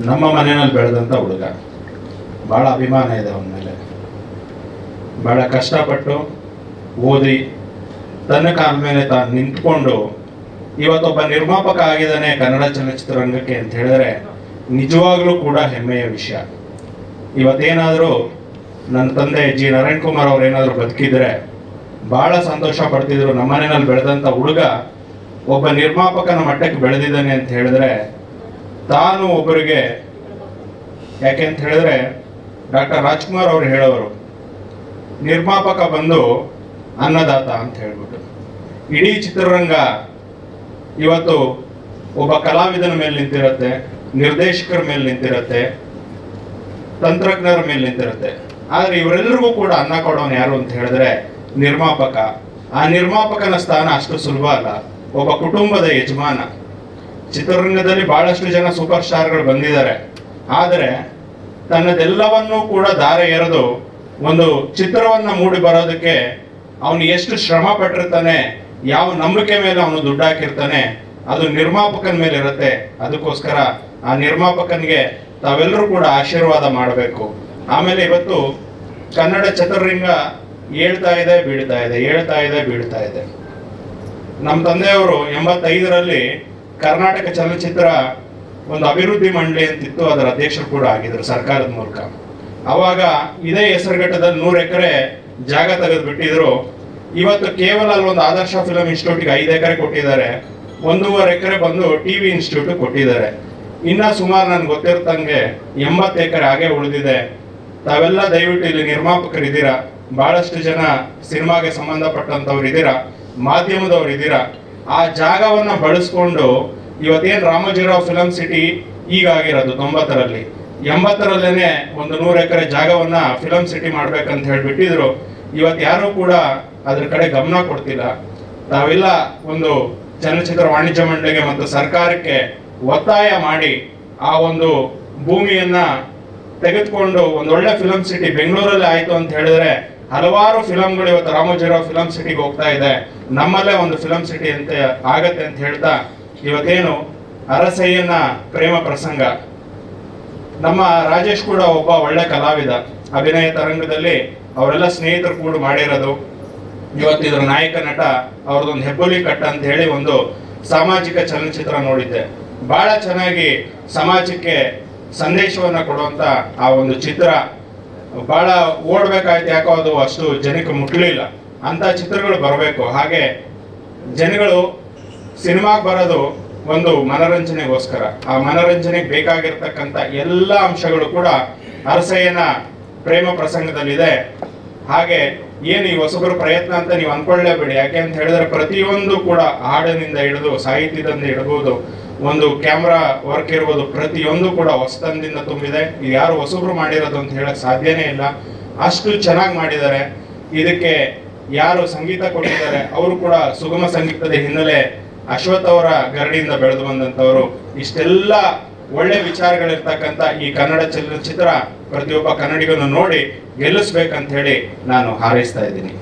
ನಮ್ಮ ಮನೆಯಲ್ಲಿ ಬೆಳೆದಂಥ ಹುಡುಗ. ಭಾಳ ಅಭಿಮಾನ ಇದೆ ಅವನ ಮೇಲೆ. ಭಾಳ ಕಷ್ಟಪಟ್ಟು ಓದಿ, ತನ್ನ ಕಾಲ ಮೇಲೆ ತಾನು ನಿಂತ್ಕೊಂಡು ಇವತ್ತೊಬ್ಬ ನಿರ್ಮಾಪಕ ಆಗಿದ್ದಾನೆ ಕನ್ನಡ ಚಲನಚಿತ್ರರಂಗಕ್ಕೆ ಅಂತ ಹೇಳಿದ್ರೆ ನಿಜವಾಗ್ಲೂ ಕೂಡ ಹೆಮ್ಮೆಯ ವಿಷಯ. ಇವತ್ತೇನಾದರೂ ನನ್ನ ತಂದೆ ಜಿ. ನಾರಾಯಣ್ ಕುಮಾರ್ ಅವ್ರು ಏನಾದರೂ ಬದುಕಿದ್ರೆ ಭಾಳ ಸಂತೋಷ ಪಡ್ತಿದ್ರು. ನಮ್ಮನೆಯಲ್ಲಿ ಬೆಳೆದಂಥ ಹುಡುಗ ಒಬ್ಬ ನಿರ್ಮಾಪಕನ ಮಟ್ಟಕ್ಕೆ ಬೆಳೆದಿದ್ದಾನೆ ಅಂತ ಹೇಳಿದ್ರೆ ತಾನು ಒಬ್ಬರಿಗೆ ಯಾಕೆ ಅಂತ ಹೇಳಿದ್ರೆ ಡಾಕ್ಟರ್ ರಾಜ್ಕುಮಾರ್ ಅವರು ಹೇಳೋರು, ನಿರ್ಮಾಪಕ ಬಂದು ಅನ್ನದಾತ ಅಂತ ಹೇಳ್ಬಿಟ್ಟು ಇಡೀ ಚಿತ್ರರಂಗ ಇವತ್ತು ಒಬ್ಬ ಕಲಾವಿದನ ಮೇಲೆ ನಿಂತಿರುತ್ತೆ, ನಿರ್ದೇಶಕರ ಮೇಲೆ ನಿಂತಿರುತ್ತೆ, ತಂತ್ರಜ್ಞರ ಮೇಲೆ ನಿಂತಿರುತ್ತೆ. ಆದರೆ ಇವರೆಲ್ಲರಿಗೂ ಕೂಡ ಅನ್ನ ಕೊಡೋನು ಯಾರು ಅಂತ ಹೇಳಿದ್ರೆ ನಿರ್ಮಾಪಕ. ಆ ನಿರ್ಮಾಪಕನ ಸ್ಥಾನ ಅಷ್ಟು ಸುಲಭ ಅಲ್ಲ. ಒಬ್ಬ ಕುಟುಂಬದ ಯಜಮಾನ. ಚಿತ್ರರಂಗದಲ್ಲಿ ಬಹಳಷ್ಟು ಜನ ಸೂಪರ್ ಸ್ಟಾರ್ಗಳು ಬಂದಿದ್ದಾರೆ. ಆದರೆ ತನ್ನದೆಲ್ಲವನ್ನೂ ಕೂಡ ದಾರ ಎರೆದು ಒಂದು ಚಿತ್ರವನ್ನ ಮೂಡಿ ಬರೋದಕ್ಕೆ ಅವನು ಎಷ್ಟು ಶ್ರಮ ಪಟ್ಟಿರ್ತಾನೆ, ಯಾವ ನಂಬಿಕೆ ಮೇಲೆ ಅವನು ದುಡ್ಡು ಹಾಕಿರ್ತಾನೆ, ಅದು ನಿರ್ಮಾಪಕನ ಮೇಲೆ ಇರುತ್ತೆ. ಅದಕ್ಕೋಸ್ಕರ ಆ ನಿರ್ಮಾಪಕನಿಗೆ ತಾವೆಲ್ಲರೂ ಕೂಡ ಆಶೀರ್ವಾದ ಮಾಡಬೇಕು. ಆಮೇಲೆ ಇವತ್ತು ಕನ್ನಡ ಚಿತ್ರರಂಗ ಹೇಳ್ತಾ ಇದೆ, ಬೀಳ್ತಾ ಇದೆ, ಹೇಳ್ತಾ ಇದೆ, ಬೀಳ್ತಾ ಇದೆ. ನಮ್ಮ ತಂದೆಯವರು ಎಂಬತ್ತೈದರಲ್ಲಿ ಕರ್ನಾಟಕ ಚಲನಚಿತ್ರ ಒಂದು ಅಭಿವೃದ್ಧಿ ಮಂಡಳಿ ಅಂತಿತ್ತು, ಅದರ ಅಧ್ಯಕ್ಷರು ಕೂಡ ಆಗಿದ್ರು ಸರ್ಕಾರದ ಮೂಲಕ. ಅವಾಗ ಇದೇ ಹೆಸರುಘಟ್ಟದಲ್ಲಿ ನೂರು ಎಕರೆ ಜಾಗ ತೆಗೆದು ಬಿಟ್ಟಿದ್ರು. ಇವತ್ತು ಕೇವಲ ಅಲ್ಲೊಂದು ಆದರ್ಶ ಫಿಲಂ ಇನ್ಸ್ಟಿಟ್ಯೂಟ್ಗೆ ಐದು ಎಕರೆ ಕೊಟ್ಟಿದ್ದಾರೆ. ಒಂದೂವರೆ ಎಕರೆ ಬಂದು ಟಿವಿ ಇನ್ಸ್ಟಿಟ್ಯೂಟ್ ಕೊಟ್ಟಿದ್ದಾರೆ. ಇನ್ನ ಸುಮಾರು ನನ್ಗೆ ಗೊತ್ತಿರ್ತಂಗೆ ಎಂಬತ್ತು ಎಕರೆ ಹಾಗೆ ಉಳಿದಿದೆ. ತಾವೆಲ್ಲ ದಯವಿಟ್ಟು ಇಲ್ಲಿ ನಿರ್ಮಾಪಕರು ಇದ್ದೀರಾ? ಬಹಳಷ್ಟು ಜನ ಸಿನಿಮಾಗೆ ಸಂಬಂಧಪಟ್ಟಂತವ್ರು ಇದ್ದೀರಾ? ಮಾಧ್ಯಮದವ್ರು ಇದ್ದೀರಾ? ಆ ಜಾಗವನ್ನ ಬಳಸ್ಕೊಂಡು ಇವತ್ತೇನು ರಾಮೋಜಿರಾವ್ ಫಿಲಂ ಸಿಟಿ ಈಗ ಆಗಿರೋದು ತೊಂಬತ್ತರಲ್ಲಿ. ಎಂಬತ್ತರಲ್ಲೇನೆ ಒಂದು ನೂರು ಎಕರೆ ಜಾಗವನ್ನ ಫಿಲಂ ಸಿಟಿ ಮಾಡ್ಬೇಕಂತ ಹೇಳ್ಬಿಟ್ಟಿದ್ರು. ಇವತ್ತು ಯಾರು ಕೂಡ ಅದ್ರ ಕಡೆ ಗಮನ ಕೊಡ್ತಿಲ್ಲ. ತಾವೆಲ್ಲ ಒಂದು ಚಲನಚಿತ್ರ ವಾಣಿಜ್ಯ ಮಂಡಳಿಗೆ ಮತ್ತು ಸರ್ಕಾರಕ್ಕೆ ಒತ್ತಾಯ ಮಾಡಿ ಆ ಒಂದು ಭೂಮಿಯನ್ನ ತೆಗೆದುಕೊಂಡು ಒಂದು ಒಳ್ಳೆ ಫಿಲಂ ಸಿಟಿ ಬೆಂಗಳೂರಲ್ಲಿ ಆಯ್ತು ಅಂತ ಹೇಳಿದ್ರೆ ಹಲವಾರು ಫಿಲಂಗಳು ಇವತ್ತು ರಾಮೋಜಿರಾವ್ ಫಿಲಂ ಸಿಟಿಗೆ ಹೋಗ್ತಾ ಇದೆ. ನಮ್ಮಲ್ಲೇ ಒಂದು ಫಿಲಂ ಸಿಟಿ ಅಂತ ಆಗತ್ತೆ ಅಂತ ಹೇಳ್ತಾ ಇವತ್ತೇನು ಅರಸಯ್ಯನ ಪ್ರೇಮ ಪ್ರಸಂಗ. ನಮ್ಮ ರಾಜೇಶ್ ಕೂಡ ಒಬ್ಬ ಒಳ್ಳೆ ಕಲಾವಿದ. ಅಭಿನಯ ತರಂಗದಲ್ಲಿ ಅವರೆಲ್ಲ ಸ್ನೇಹಿತರು ಕೂಡ ಮಾಡಿರೋದು. ಇವತ್ತು ಇದ್ರ ನಾಯಕ ನಟ ಅವ್ರದ್ದೊಂದು ಹೆಬ್ಬುಲಿ ಕಟ್ಟ ಅಂತ ಹೇಳಿ ಒಂದು ಸಾಮಾಜಿಕ ಚಲನಚಿತ್ರ ನೋಡಿದ್ದೆ. ಬಹಳ ಚೆನ್ನಾಗಿ ಸಮಾಜಕ್ಕೆ ಸಂದೇಶವನ್ನ ಕೊಡುವಂತ ಆ ಒಂದು ಚಿತ್ರ ಬಹಳ ಓಡ್ಬೇಕಾಯ್ತು ಯಾಕೋ ಅದು ಅಷ್ಟು ಜನಕ್ಕೆ ಮುಟ್ಲಿಲ್ಲ. ಅಂತ ಚಿತ್ರಗಳು ಬರಬೇಕು. ಹಾಗೆ ಜನಗಳು ಸಿನಿಮಾಗೆ ಬರೋದು ಒಂದು ಮನರಂಜನೆಗೋಸ್ಕರ. ಆ ಮನೋರಂಜನೆಗೆ ಬೇಕಾಗಿರ್ತಕ್ಕಂಥ ಎಲ್ಲ ಅಂಶಗಳು ಕೂಡ ಅರಸಯ್ಯನ ಪ್ರೇಮ ಪ್ರಸಂಗದಲ್ಲಿದೆ. ಹಾಗೆ ಏನು ಈ ಹೊಸಬರ ಪ್ರಯತ್ನ ಅಂತ ನೀವು ಅನ್ಕೊಳ್ಳೇಬೇಡಿ. ಯಾಕೆ ಅಂತ ಹೇಳಿದ್ರೆ ಪ್ರತಿಯೊಂದು ಕೂಡ ಹಾಡಿನಿಂದ ಹಿಡಿದು ಸಾಹಿತ್ಯದಿಂದ ಹಿಡಿಬೋದು ಒಂದು ಕ್ಯಾಮ್ರಾ ವರ್ಕ್ ಇರ್ಬೋದು, ಪ್ರತಿಯೊಂದು ಕೂಡ ಹೊಸತನದಿಂದ ತುಂಬಿದೆ. ಯಾರು ಹೊಸಬ್ರು ಮಾಡಿರೋದು ಅಂತ ಹೇಳಕ್ ಸಾಧ್ಯನೇ ಇಲ್ಲ. ಅಷ್ಟು ಚೆನ್ನಾಗಿ ಮಾಡಿದ್ದಾರೆ. ಇದಕ್ಕೆ ಯಾರು ಸಂಗೀತ ಕೊಟ್ಟಿದ್ದಾರೆ, ಅವರು ಕೂಡ ಸುಗಮ ಸಂಗೀತದ ಹಿನ್ನೆಲೆ ಅಶ್ವಥ್ ಅವರ ಗರಡಿಯಿಂದ ಬೆಳೆದು ಬಂದಂಥವರು. ಇಷ್ಟೆಲ್ಲ ಒಳ್ಳೆ ವಿಚಾರಗಳಿರ್ತಕ್ಕಂಥ ಈ ಕನ್ನಡ ಚಲನಚಿತ್ರ ಪ್ರತಿಯೊಬ್ಬ ಕನ್ನಡಿಗನ್ನು ನೋಡಿ ಗೆಲ್ಲಿಸ್ಬೇಕಂತ ಹೇಳಿ ನಾನು ಹಾರೈಸ್ತಾ ಇದ್ದೀನಿ.